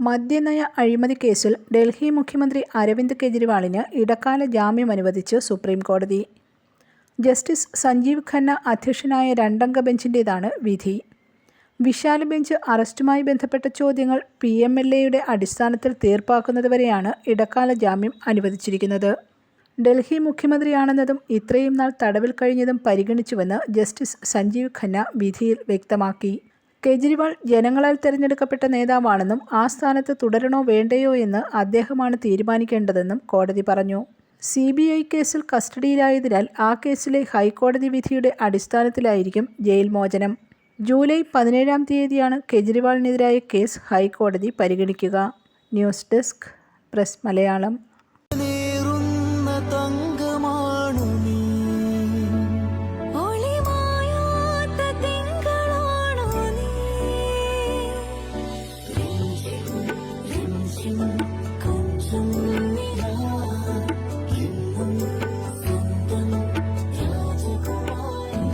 മദ്യനയ അഴിമതി കേസിൽ ഡൽഹി മുഖ്യമന്ത്രി അരവിന്ദ് കെജ്രിവാളിന് ഇടക്കാല ജാമ്യം അനുവദിച്ച് സുപ്രീം കോടതി. ജസ്റ്റിസ് സഞ്ജീവ് ഖന്ന അധ്യക്ഷനായ രണ്ടംഗ ബെഞ്ചിന്റേതാണ് വിധി. വിശാല ബെഞ്ച് അറസ്റ്റുമായി ബന്ധപ്പെട്ട ചോദ്യങ്ങൾ പി എം എൽ എയുടെ അടിസ്ഥാനത്തിൽ തീർപ്പാക്കുന്നതുവരെയാണ് ഇടക്കാല ജാമ്യം അനുവദിച്ചിരിക്കുന്നത്. ഡൽഹി മുഖ്യമന്ത്രിയാണെന്നതും ഇത്രയും നാൾ തടവിൽ കഴിഞ്ഞതും പരിഗണിച്ചുവെന്ന് ജസ്റ്റിസ് സഞ്ജീവ് ഖന്ന വിധിയിൽ വ്യക്തമാക്കി. കെജ്രിവാൾ ജനങ്ങളാൽ തെരഞ്ഞെടുക്കപ്പെട്ട നേതാവാണെന്നും ആ സ്ഥാനത്ത് തുടരണോ വേണ്ടയോ എന്ന് അദ്ദേഹമാണ് തീരുമാനിക്കേണ്ടതെന്നും കോടതി പറഞ്ഞു. സി ബി ഐ കേസിൽ കസ്റ്റഡിയിലായതിനാൽ ആ കേസിലെ ഹൈക്കോടതി വിധിയുടെ അടിസ്ഥാനത്തിലായിരിക്കും ജയിൽ മോചനം. ജൂലൈ പതിനേഴാം തീയതിയാണ് കെജ്രിവാളിനെതിരായ കേസ് ഹൈക്കോടതി പരിഗണിക്കുക. News desk press Malayalam. രാജകുമാരി